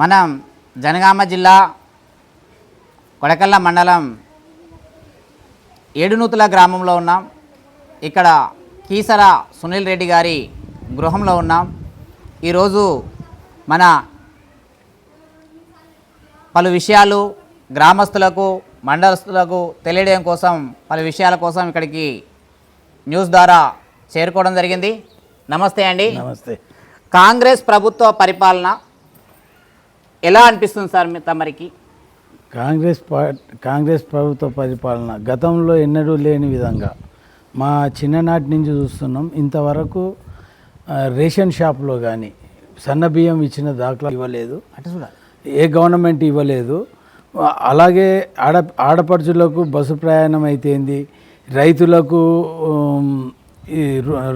మనం జనగామ జిల్లా కొడకల్ల మండలం ఏడునూతుల గ్రామంలో ఉన్నాం. ఇక్కడ కీసర సునీల్ రెడ్డి గారి గృహంలో ఉన్నాం. ఈరోజు మన పలు విషయాలు గ్రామస్తులకు మండలస్తులకు తెలియడం కోసం పలు విషయాల కోసం ఇక్కడికి న్యూస్ ద్వారా చేరుకోవడం జరిగింది. నమస్తే అండి. నమస్తే. కాంగ్రెస్ ప్రభుత్వ పరిపాలన ఎలా అనిపిస్తుంది సార్ మీ తమరికి? కాంగ్రెస్ పార్టీ కాంగ్రెస్ ప్రభుత్వ పరిపాలన గతంలో ఎన్నడూ లేని విధంగా. మా చిన్ననాటి నుంచి చూస్తున్నాం. ఇంతవరకు రేషన్ షాప్లో కానీ సన్న బియ్యం ఇచ్చిన దాఖలా ఇవ్వలేదు. ఏ గవర్నమెంట్ ఇవ్వలేదు. అలాగే ఆడ ఆడపడుచులకు బస్సు ప్రయాణం అయితేంది రైతులకు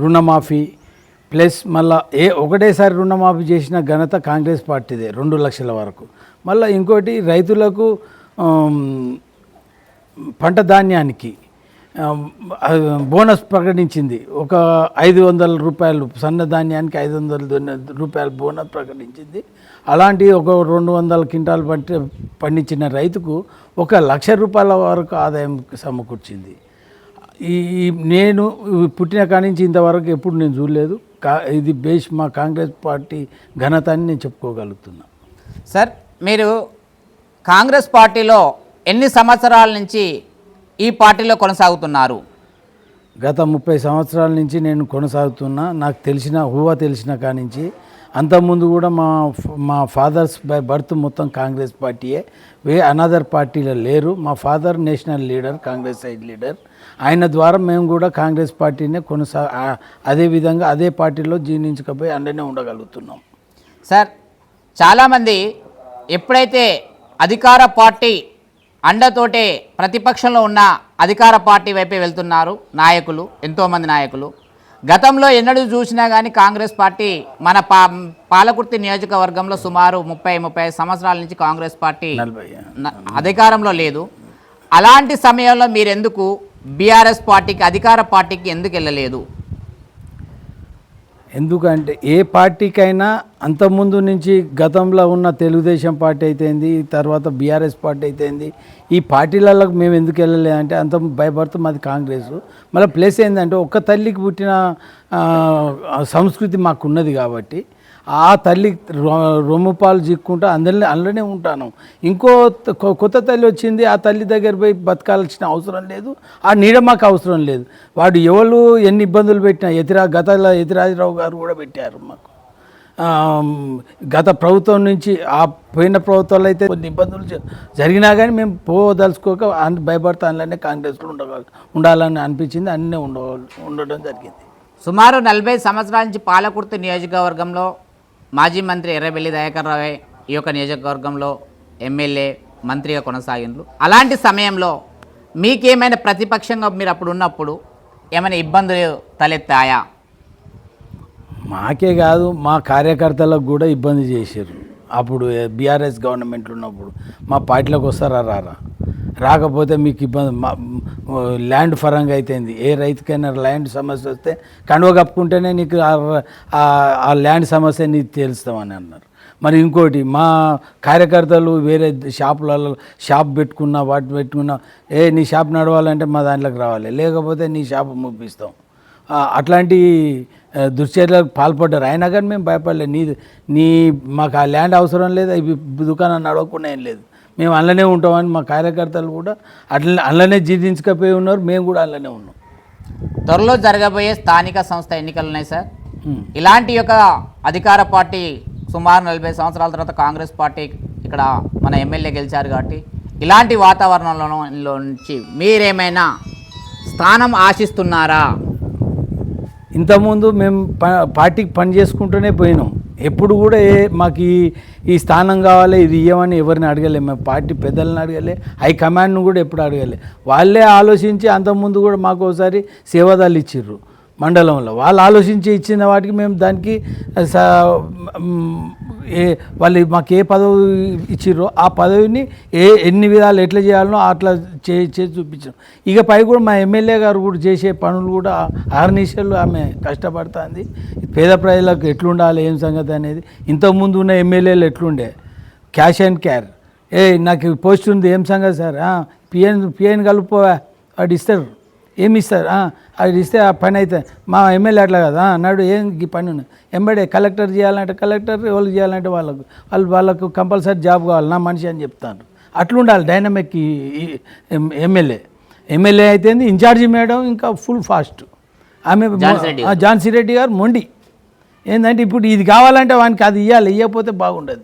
రుణమాఫీ ప్లస్ మళ్ళా ఏ ఒకటేసారి రుణమాఫీ చేసిన ఘనత కాంగ్రెస్ పార్టీదే రెండు లక్షల వరకు. మళ్ళీ ఇంకోటి రైతులకు పంట ధాన్యానికి బోనస్ ప్రకటించింది. ఒక ఐదు వందల రూపాయలు సన్న ధాన్యానికి ఐదు వందల రూపాయలు బోనస్ ప్రకటించింది. అలాంటి ఒక రెండు వందల క్వింటాలు పంట పండించిన రైతుకు ఒక లక్ష రూపాయల వరకు ఆదాయం సమకూర్చింది. ఈ ఈ నేను పుట్టిన కాడి నుంచి ఇంతవరకు ఎప్పుడు నేను చూడలేదు. కా ఇది బేస్ మా కాంగ్రెస్ పార్టీ ఘనత అని నేను చెప్పుకోగలుగుతున్నా. సార్ మీరు కాంగ్రెస్ పార్టీలో ఎన్ని సంవత్సరాల నుంచి ఈ పార్టీలో కొనసాగుతున్నారు? గత ముప్పై సంవత్సరాల నుంచి నేను కొనసాగుతున్నా. నాకు తెలిసిన హువా తెలిసిన కానించి అంతకుముందు కూడా మా మా ఫాదర్స్ బై బర్త్ మొత్తం కాంగ్రెస్ పార్టీయే. వే అనదర్ పార్టీలో లేరు. మా father national leader Congress side leader. ఆయన ద్వారా మేము కూడా కాంగ్రెస్ పార్టీనే కొనసా అదే విధంగా అదే పార్టీలో జీర్ణించకపోయి అండనే ఉండగలుగుతున్నాం. సార్ చాలామంది ఎప్పుడైతే అధికార పార్టీ అండతోటే ప్రతిపక్షంలో ఉన్న అధికార పార్టీ వైపే వెళ్తున్నారు నాయకులు ఎంతోమంది నాయకులు. గతంలో ఎన్నడూ చూసినా కానీ కాంగ్రెస్ పార్టీ మన పా పాలకుర్తి నియోజకవర్గంలో సుమారు ముప్పై ముప్పై సంవత్సరాల నుంచి కాంగ్రెస్ పార్టీ అధికారంలో లేదు. అలాంటి సమయంలో మీరెందుకు బీఆర్ఎస్ పార్టీకి అధికార పార్టీకి ఎందుకు వెళ్ళలేదు? ఎందుకంటే ఏ పార్టీకైనా అంతకుముందు నుంచి గతంలో ఉన్న తెలుగుదేశం పార్టీ అయితేంది తర్వాత బీఆర్ఎస్ పార్టీ అయితేంది ఈ పార్టీలలో మేము ఎందుకు వెళ్ళలేదంటే అంత భయపడుతూ మాది కాంగ్రెస్. మళ్ళీ ప్లస్ ఏంటంటే ఒక్క తల్లికి పుట్టిన సంస్కృతి మాకు ఉన్నది కాబట్టి ఆ తల్లి రొ- రొమ్ము పాలు చిక్కుంటూ అందరినీ అందులోనే ఉంటాను. ఇంకో త- కొ- కొత్త తల్లి వచ్చింది ఆ తల్లి దగ్గర పోయి బతకాల్సిన అవసరం లేదు ఆ నీడ మాకు అవసరం లేదు. వాడు ఎవరు ఎన్ని ఇబ్బందులు పెట్టినా ఎతిరా గత ఎతిరాజరావు గారు కూడా పెట్టారు మాకు. గత ప్రభుత్వం నుంచి ఆ పోయిన ప్రభుత్వాలు అయితే కొన్ని ఇబ్బందులు జరిగినా కానీ మేము పోదలుచుకోక అన్- భయపడతా అందులోనే కాంగ్రెస్లో ఉండగల ఉండాలని అనిపించింది అన్నీ ఉండ ఉండడం జరిగింది. సుమారు నలభై సంవత్సరాల నుంచి పాలకుర్తి నియోజకవర్గంలో మాజీ మంత్రి ఎర్రబెల్లి దయాకర్ రావే ఈ యొక్క నియోజకవర్గంలో ఎమ్మెల్యే మంత్రిగా కొనసాగిండ్రు. అలాంటి సమయంలో మీకేమైనా ప్రతిపక్షంగా మీరు అప్పుడు ఉన్నప్పుడు ఏమైనా ఇబ్బందులు తలెత్తాయా? మాకే కాదు మా కార్యకర్తలకు కూడా ఇబ్బంది చేశారు అప్పుడు బీఆర్ఎస్ గవర్నమెంట్ ఉన్నప్పుడు మా పార్టీలోకి వస్తారా రారా? రాకపోతే మీకు ఇబ్బంది. మా ల్యాండ్ పరంగా అయితేంది. ఏ రైతుకైనా ల్యాండ్ సమస్య వస్తే కండువ కప్పుకుంటేనే నీకు ఆ- ల్యాండ్ సమస్య నీకు తెలుస్తామని అన్నారు. మరి ఇంకోటి మా కార్యకర్తలు వేరే షాపులలో షాప్ పెట్టుకున్నా వాటి పెట్టుకున్నా ఏ నీ షాప్ నడవాలంటే మా దాంట్లోకి రావాలి. లేకపోతే నీ షాప్ ముప్పిస్తాం. అట్లాంటి దుశ్చర్యలకు పాల్పడ్డారు. అయినా కానీ మేము భయపడలేదు. నీ నీ మాకు ఆ ల్యాండ్ అవసరం లేదు. అవి దుకాణం నడవకుండా ఏం లేదు. మేము అందులోనే ఉంటామని మా కార్యకర్తలు కూడా అట్లా అందులోనే జీర్ణించకపోయి ఉన్నారు. మేము కూడా అందులోనే ఉన్నాం. త్వరలో జరగబోయే స్థానిక సంస్థ ఎన్నికలు ఉన్నాయి సార్. ఇలాంటి యొక్క అధికార పార్టీ సుమారు నలభై సంవత్సరాల తర్వాత కాంగ్రెస్ పార్టీ ఇక్కడ మన ఎమ్మెల్యే గెలిచారు కాబట్టి ఇలాంటి వాతావరణంలో నుంచి మీరేమైనా స్థానం ఆశిస్తున్నారా? ఇంతకుముందు మేము పార్టీకి పని చేసుకుంటూనే పోయినాం. ఎప్పుడు కూడా ఏ మాకు ఈ ఈ స్థానం కావాలి ఇది ఇవ్వమని ఎవరిని అడగలే. మేము పార్టీ పెద్దలను అడగలే హైకమాండ్ను కూడా ఎప్పుడు అడగలే. వాళ్ళే ఆలోచించి అంతకుముందు కూడా మాకు ఒకసారి సేవాదాలు ఇచ్చిర్రు. మండలంలో. వాళ్ళు ఆలోచించి ఇచ్చిన వాటికి మేము దానికి ఏ వాళ్ళు మాకు ఏ పదవి ఇచ్చిర్రో ఆ పదవిని ఏ ఎన్ని విధాలు ఎట్లా చేయాలనో అట్లా చే చేసి చూపించాం. ఇక పై కూడా మా ఎమ్మెల్యే గారు కూడా చేసే పనులు కూడా ఆర్నిషలు ఆమె కష్టపడుతుంది. పేద ప్రజలకు ఎట్లుండాలి ఏం సంగతి అనేది. ఇంతకుముందు ఉన్న ఎమ్మెల్యేలు ఎట్లుండే? Cash and క్యార్. ఏ నాకు పోస్ట్ ఉంది ఏం సంగతి సార్? పిఎన్ పిఎన్ కలుపుకోవా వాడు ఇస్తారు ఏమి ఇస్తారు? అది ఇస్తే ఆ పని అయితే మా ఎమ్మెల్యే అట్లా కదా. "ఆ, అన్నాడు ఏం ఈ పని ఎంబడే కలెక్టర్ చేయాలంటే కలెక్టర్ వాళ్ళు చేయాలంటే వాళ్ళకు వాళ్ళు వాళ్ళకు కంపల్సరీ జాబ్ కావాలి నా మనిషి అని చెప్తాను అట్లుండాలి డైనమిక్ ఎమ్మెల్యే. ఎమ్మెల్యే అయితే ఇన్ఛార్జి మేడం ఇంకా ఫుల్ ఫాస్ట్. ఆమె ఝాన్సీ రెడ్డి గారు. మొండి. ఏంటంటే ఇప్పుడు ఇది కావాలంటే వానికి అది ఇవ్వాలి ఇవ్వకపోతే బాగుండదు.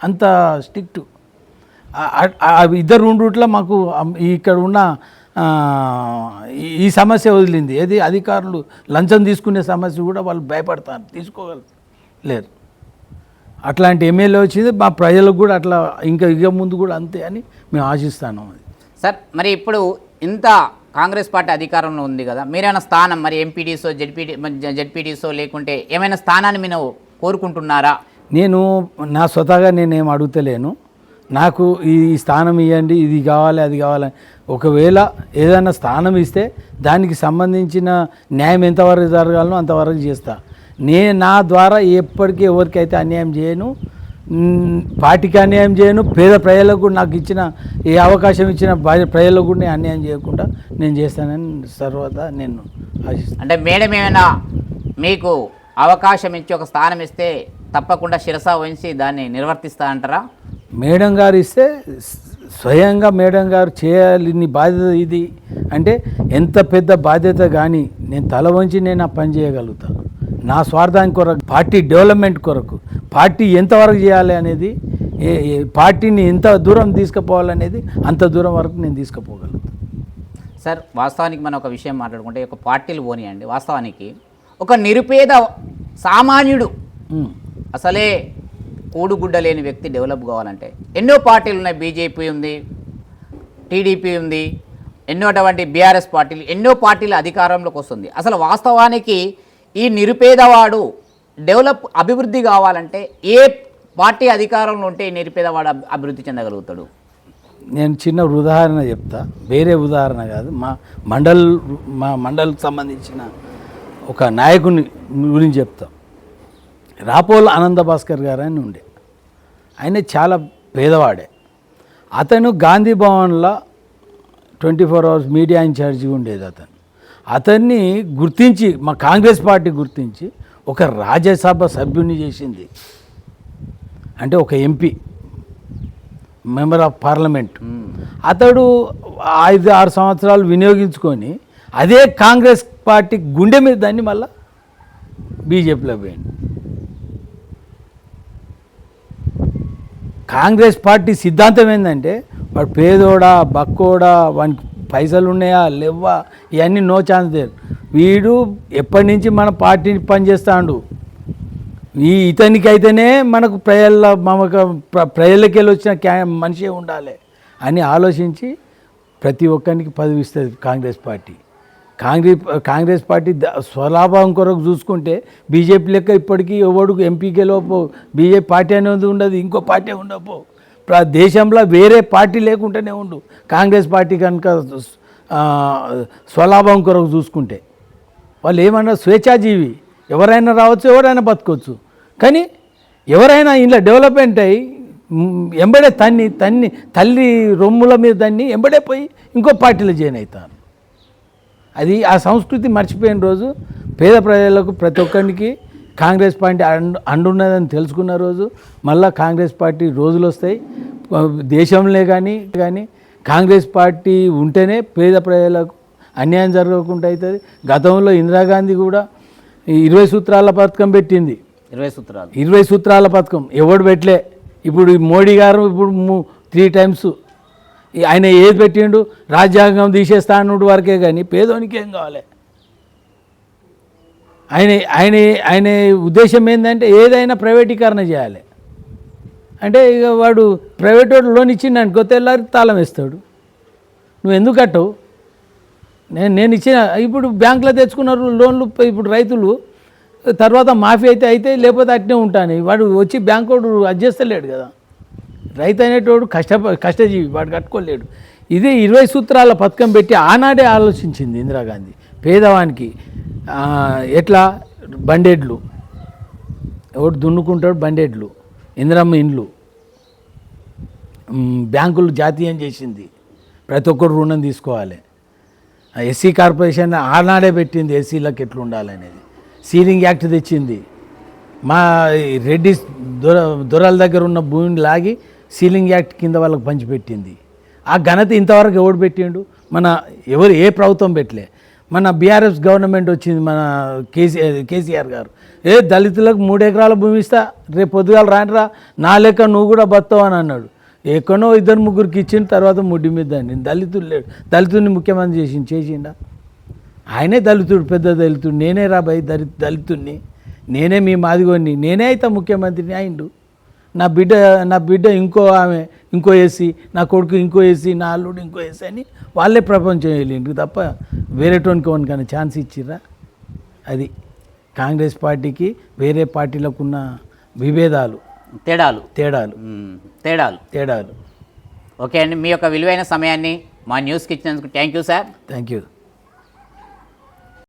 అంత స్ట్రిక్ట్. ఇద్దరు రెండు రూట్లో మాకు ఇక్కడ ఉన్న ఈ- సమస్య వదిలింది. ఏది? అధికారులు లంచం తీసుకునే సమస్య కూడా వాళ్ళు భయపడతారు. తీసుకోగలరు. లేరు అట్లాంటి ఎమ్మెల్యే వచ్చింది మా ప్రజలకు కూడా అట్లా ఇంకా ఇక ముందు కూడా అంతే అని మేము ఆశిస్తాను సార్ మరి ఇప్పుడు ఇంత కాంగ్రెస్ పార్టీ అధికారంలో ఉంది కదా మీరైనా స్థానం మరి ఎంపీడీసో జడ్పీటీ జడ్పీటీసో లేకుంటే ఏమైనా స్థానాన్ని మీరు కోరుకుంటున్నారా? నేను నా స్వతహాగా నేనేం అడుగుతలేను. నాకు ఈ స్థానం ఇవ్వండి ఇది కావాలి అది కావాలి. ఒకవేళ ఏదైనా స్థానం ఇస్తే దానికి సంబంధించిన న్యాయం ఎంతవరకు జరగాలనో అంతవరకు చేస్తా. నేను నా ద్వారా ఎప్పటికీ ఎవరికైతే అన్యాయం చేయను పార్టీకి అన్యాయం చేయను పేద ప్రజలకు కూడా నాకు ఇచ్చిన ఏ అవకాశం ఇచ్చిన ప్రజలకు కూడా నేను అన్యాయం చేయకుండా నేను చేస్తానని తర్వాత నేను ఆశిస్తాను అంటే మేడం ఏమైనా మీకు అవకాశం ఇచ్చి ఒక స్థానం ఇస్తే తప్పకుండా శిరస వహించి దాన్ని నిర్వర్తిస్తా అంటారా? మేడం గారు ఇస్తే స్వయంగా మేడం గారు చేయాలి నీ బాధ్యత ఇది. అంటే ఎంత పెద్ద బాధ్యత కానీ నేను తల వంచి నేను ఆ పని చేయగలుగుతా. నా స్వార్థానికి కొరకు పార్టీ డెవలప్మెంట్ కొరకు పార్టీ ఎంతవరకు చేయాలి అనేది పార్టీని ఎంత దూరం తీసుకుపోవాలనేది అంత దూరం వరకు నేను తీసుకుపోగలుగుతాను సార్ వాస్తవానికి మనం ఒక విషయం మాట్లాడుకుంటే ఒక పార్టీలు పోనీయండి. వాస్తవానికి ఒక నిరుపేద సామాన్యుడు. అసలే కూడుగుడ్డ లేని వ్యక్తి డెవలప్ కావాలంటే. ఎన్నో పార్టీలు ఉన్నాయి బీజేపీ ఉంది టీడీపీ ఉంది ఎన్నో అటువంటి బీఆర్ఎస్ పార్టీలు ఎన్నో పార్టీలు అధికారంలోకి వస్తుంది. అసలు వాస్తవానికి ఈ నిరుపేదవాడు డెవలప్ అభివృద్ధి కావాలంటే ఏ పార్టీ అధికారంలో ఉంటే ఈ నిరుపేదవాడు అభివృద్ధి చెందగలుగుతాడు? నేను చిన్న ఉదాహరణ చెప్తా. వేరే ఉదాహరణ కాదు. మా మండల్ మా మండల్కి సంబంధించిన ఒక నాయకుని గురించి చెప్తాం. రాపోల ఆనంద భాస్కర్ గారు అని ఉండే. ఆయన చాలా పేదవాడే. అతను గాంధీ భవన్లో twenty four hours media incharge ఉండేది అతను. అతన్ని గుర్తించి మా కాంగ్రెస్ పార్టీ గుర్తించి ఒక రాజ్యసభ సభ్యుని చేసింది. అంటే ఒక ఎంపీ మెంబర్ ఆఫ్ పార్లమెంట్. అతడు ఐదు ఆరు సంవత్సరాలు వినియోగించుకొని అదే కాంగ్రెస్ పార్టీ గుండె మీద దాన్ని మళ్ళా బీజేపీలో పోయింది కాంగ్రెస్ పార్టీ సిద్ధాంతం ఏంటంటే వాడు పేదోడా బక్కోడా వానికి పైసలు ఉన్నాయా లేవా ఇవన్నీ నో ఛాన్స్ లేదు వీడు ఎప్పటి నుంచి మన పార్టీని పనిచేస్తాడు? ఈ ఇతనికి అయితేనే మనకు ప్రజల మమక ప్ర- ప్రజలకెళ్ళి వచ్చిన క్యా మనిషే ఉండాలి అని ఆలోచించి ప్రతి ఒక్కరికి పదవిస్తుంది కాంగ్రెస్ పార్టీ. కాంగ్రెస్ కాంగ్రెస్ పార్టీ స్వలాభం కొరకు చూసుకుంటే బీజేపీ లెక్క ఇప్పటికీ ఎవడు ఎంపీకే లోపో బీజేపీ పార్టీ అనేది ఉండదు ఇంకో పార్టీ ఉండపో. ప్ర దేశంలో వేరే పార్టీ లేకుండానే ఉండు. కాంగ్రెస్ పార్టీ కనుక స్వలాభం కొరకు చూసుకుంటే. వాళ్ళు ఏమన్నా స్వేచ్ఛాజీవి. ఎవరైనా రావచ్చు ఎవరైనా బతకొచ్చు. కానీ ఎవరైనా ఇంట్లో డెవలప్మెంట్ అయ్యి ఎంబడే తన్ని తన్ని తల్లి రొమ్ముల మీద తన్ని ఎంబడే పోయి ఇంకో పార్టీలో జాయిన్ అవుతారు అది ఆ సంస్కృతి మర్చిపోయిన రోజు పేద ప్రజలకు ప్రతి ఒక్కరికి కాంగ్రెస్ పార్టీ అండు అండున్నదని తెలుసుకున్న రోజు మళ్ళా కాంగ్రెస్ పార్టీ రోజులు వస్తాయి. దేశంలో కానీ కానీ కాంగ్రెస్ పార్టీ ఉంటేనే పేద ప్రజలకు అన్యాయం జరగకుండా అవుతుంది. గతంలో ఇందిరాగాంధీ కూడా ఇరవై సూత్రాల పథకం పెట్టింది. ఇరవై సూత్రాలు. ఇరవై సూత్రాల పథకం ఎవడు పెట్టలే. ఇప్పుడు మోడీ గారు ఇప్పుడు త్రీ టైమ్స్ ఆయన ఏది పెట్టిండు? రాజ్యాంగం తీసేస్తానుడు వరకే కానీ పేదోనికి ఏం కావాలి? ఆయన ఆయన ఆయన ఉద్దేశం ఏంటంటే ఏదైనా ప్రైవేటీకరణ చేయాలి. అంటే ఇక వాడు ప్రైవేట్ వాడు లోన్ ఇచ్చిండు అనుకో తెల్లారి తాళం వేస్తాడు. నువ్వు ఎందుకు కట్టవు? నేను నేను ఇచ్చిన ఇప్పుడు బ్యాంకులో తెచ్చుకున్నారు లోన్లు ఇప్పుడు రైతులు తర్వాత మాఫీ అయితే అయితే లేకపోతే అట్నే ఉంటాను. వాడు వచ్చి బ్యాంక్ వాడు అది చేస్తలేడు కదా. రైతు అనేటోడు కష్ట కష్టజీవి వాడు కట్టుకోలేడు. ఇదే ఇరవై సూత్రాల పథకం పెట్టి ఆనాడే ఆలోచించింది ఇందిరాగాంధీ. పేదవానికి ఎట్లా? బండెడ్లు. ఎవడు దున్నుకుంటాడు? బండెడ్లు. ఇందిరమ్మ ఇండ్లు. బ్యాంకులు జాతీయం చేసింది. ప్రతి ఒక్కరు రుణం తీసుకోవాలి. ఎస్సీ కార్పొరేషన్ ఆనాడే పెట్టింది ఎస్సీలకు ఎట్లా ఉండాలనేది సీలింగ్ యాక్ట్ తెచ్చింది. మా రెడ్డి దొర దొరల దగ్గర ఉన్న భూమిని లాగి సీలింగ్ యాక్ట్ కింద వాళ్ళకి పంచిపెట్టింది ఆ ఘనత ఇంతవరకు ఎవడు పెట్టిండు? మన ఎవరు ఏ ప్రభుత్వం పెట్టలే. మన బీఆర్ఎస్ గవర్నమెంట్ వచ్చింది మన కేసీఆర్ కేసీఆర్ గారు. ఏ దళితులకు మూడు ఎకరాల భూమి ఇస్తా రేపు పొద్దుగాల రానిరా నా లెక్క నువ్వు కూడా బతావు అని అన్నాడు. ఎక్కడో ఇద్దరు ముగ్గురికి ఇచ్చిన తర్వాత ముడ్డి మీద నేను దళితుడు లేడు. దళితుడిని ముఖ్యమంత్రి చేసి చేసిండా? ఆయనే దళితుడు పెద్ద దళితుడు. నేనే రాబాయి దళి దళితుడిని నేనే మీ మాదిగోని నేనే అయితే ముఖ్యమంత్రిని అయిండు? నా బిడ్డ నా బిడ్డ ఇంకో ఆమె ఇంకో ఏసీ నా కొడుకు ఇంకో ఏసీ నా అల్లుడు ఇంకో ఏసీ అని వాళ్ళే ప్రపంచం వెళ్ళిండ్రు తప్ప వేరేటోనికి వానికన్నా ఛాన్స్ ఇచ్చిర్రా? అది కాంగ్రెస్ పార్టీకి వేరే పార్టీలకు ఉన్న విభేదాలు తేడాలు. తేడాలు. తేడాలు. తేడాలు. ఓకే అండి మీ యొక్క విలువైన సమయాన్ని మా న్యూస్కి ఇచ్చినందుకు thank you sir. Thank you.